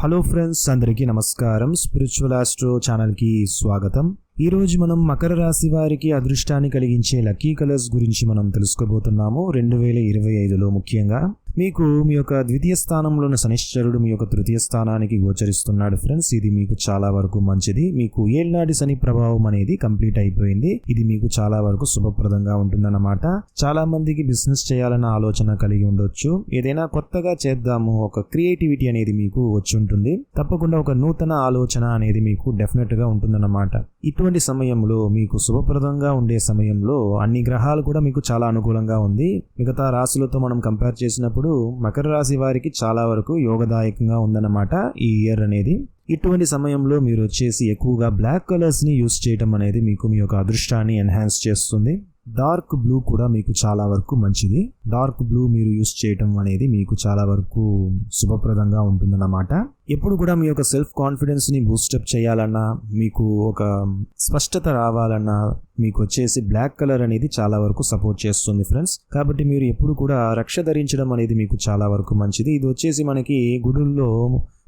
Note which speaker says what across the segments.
Speaker 1: Hello friends అందరికీ నమస్కారం. Spiritual astro ఛానల్కి స్వాగతం. ఈరోజు మనం మకర రాశి వారికి అదృష్టాన్ని కలిగించే లక్కీ కలర్స్ గురించి మనం తెలుసుకోబోతున్నాము. రెండు వేల ఇరవై ఐదులో ముఖ్యంగా మీకు మీ యొక్క ద్వితీయ స్థానంలోని శనిశ్చరుడు మీ యొక్క తృతీయ స్థానానికి గోచరిస్తున్నాడు ఫ్రెండ్స్. ఇది మీకు చాలా వరకు మంచిది. మీకు ఏళ్నాటి శని ప్రభావం అనేది కంప్లీట్ అయిపోయింది. ఇది మీకు చాలా వరకు శుభప్రదంగా ఉంటుందన్నమాట. చాలా మందికి బిజినెస్ చేయాలన్న ఆలోచన కలిగి ఉండొచ్చు. ఏదైనా కొత్తగా చేద్దాము. ఒక క్రియేటివిటీ అనేది మీకు వచ్చి ఉంటుంది. తప్పకుండా ఒక నూతన ఆలోచన అనేది మీకు డెఫినెట్గా ఉంటుందన్నమాట. ఇటువంటి సమయంలో మీకు శుభప్రదంగా ఉండే సమయంలో అన్ని గ్రహాలు కూడా మీకు చాలా అనుకూలంగా ఉంది. మిగతా రాశులతో మనం కంపేర్ చేసినప్పుడు మకర రాశి వారికి చాలా వరకు యోగదాయకంగా ఉందన్నమాట ఈ ఇయర్ అనేది. ఇటువంటి సమయంలో మీరు వచ్చేసి ఎక్కువగా బ్లాక్ కలర్స్ని యూస్ చేయడం అనేది మీకు మీ యొక్క అదృష్టాన్ని ఎన్హాన్స్ చేస్తుంది. డార్క్ బ్లూ కూడా మీకు చాలా వరకు మంచిది. డార్క్ బ్లూ మీరు యూస్ చేయటం అనేది మీకు చాలా వరకు శుభప్రదంగా ఉంటుందన్నమాట. ఎప్పుడు కూడా మీ యొక్క సెల్ఫ్ కాన్ఫిడెన్స్ని బూస్టప్ చేయాలన్నా మీకు ఒక స్పష్టత రావాలన్నా మీకు వచ్చేసి బ్లాక్ కలర్ అనేది చాలా వరకు సపోర్ట్ చేస్తుంది ఫ్రెండ్స్. కాబట్టి మీరు ఎప్పుడు కూడా రక్ష ధరించడం అనేది మీకు చాలా వరకు మంచిది. ఇది వచ్చేసి మనకి గుడుల్లో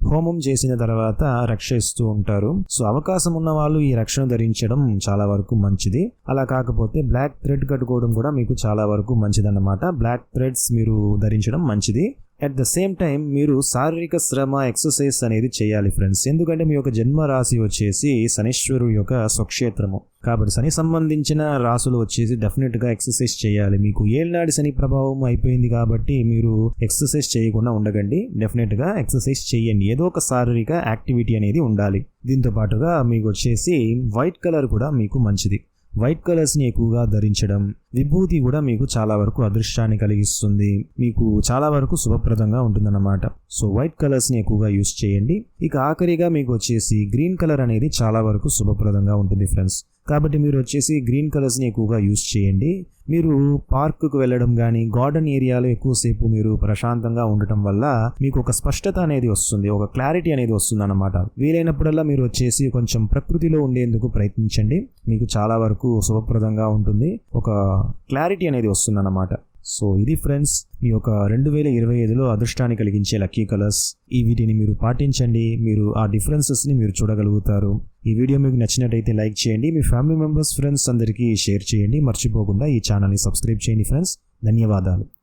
Speaker 1: హోమం చేసిన తర్వాత రక్ష ఇస్తూ ఉంటారు. సో అవకాశం ఉన్న వాళ్ళు ఈ రక్షణ ధరించడం చాలా వరకు మంచిది. అలా కాకపోతే బ్లాక్ థ్రెడ్ కట్టుకోవడం కూడా మీకు చాలా వరకు మంచిదన్నమాట. బ్లాక్ థ్రెడ్స్ మీరు ధరించడం మంచిది. అట్ ద సేమ్ టైం మీరు శారీరక శ్రమ ఎక్సర్సైజ్ అనేది చేయాలి ఫ్రెండ్స్ ఎందుకంటే మీ యొక్క జన్మ రాశి వచ్చేసి శనీశ్వరుడు యొక్క స్వక్షేత్రము. కాబట్టి శని సంబంధించిన రాసులు వచ్చేసి డెఫినెట్గా ఎక్సర్సైజ్ చేయాలి. మీకు ఏళ్ళనాడి శని ప్రభావం అయిపోయింది కాబట్టి మీరు ఎక్సర్సైజ్ చేయకుండా ఉండకండి. డెఫినెట్గా ఎక్సర్సైజ్ చేయండి. ఏదో ఒక శారీరక యాక్టివిటీ అనేది ఉండాలి. దీంతో పాటుగా మీకు వచ్చేసి వైట్ కలర్ కూడా మీకు మంచిది. వైట్ కలర్స్ని ఎక్కువగా ధరించడం విభూతి కూడా మీకు చాలా వరకు అదృష్టాన్ని కలిగిస్తుంది. మీకు చాలా వరకు శుభప్రదంగా ఉంటుందన్నమాట. సో వైట్ కలర్స్ని ఎక్కువగా యూస్ చేయండి. ఇక ఆఖరిగా మీకు వచ్చేసి గ్రీన్ కలర్ అనేది చాలా వరకు శుభప్రదంగా ఉంటుంది ఫ్రెండ్స్. కాబట్టి మీరు వచ్చేసి గ్రీన్ కలర్స్ని ఎక్కువగా యూస్ చేయండి. మీరు పార్కుకు వెళ్ళడం కానీ గార్డెన్ ఏరియాలో ఎక్కువసేపు మీరు ప్రశాంతంగా ఉండటం వల్ల మీకు ఒక స్పష్టత అనేది వస్తుంది ఒక క్లారిటీ అనేది వస్తుంది అనమాట వీలైనప్పుడల్లా మీరు వచ్చేసి కొంచెం ప్రకృతిలో ఉండేందుకు ప్రయత్నించండి. మీకు చాలా వరకు శుభప్రదంగా ఉంటుంది. ఒక క్లారిటీ అనేది వస్తుంది సో ఇది ఫ్రెండ్స్ మీ యొక్క రెండు వేల ఇరవై ఐదులో అదృష్టాన్ని కలిగించే లక్కీ కలర్స్. ఈ వీటిని మీరు పాటించండి మీరు ఆ డిఫరెన్సెస్ని మీరు చూడగలుగుతారు. ఈ వీడియో మీకు నచ్చినట్టయితే లైక్ చేయండి మీ ఫ్యామిలీ మెంబర్స్ ఫ్రెండ్స్ అందరికీ షేర్ చేయండి. మర్చిపోకుండా ఈ ఛానల్ని సబ్స్క్రైబ్ చేయండి ఫ్రెండ్స్. ధన్యవాదాలు.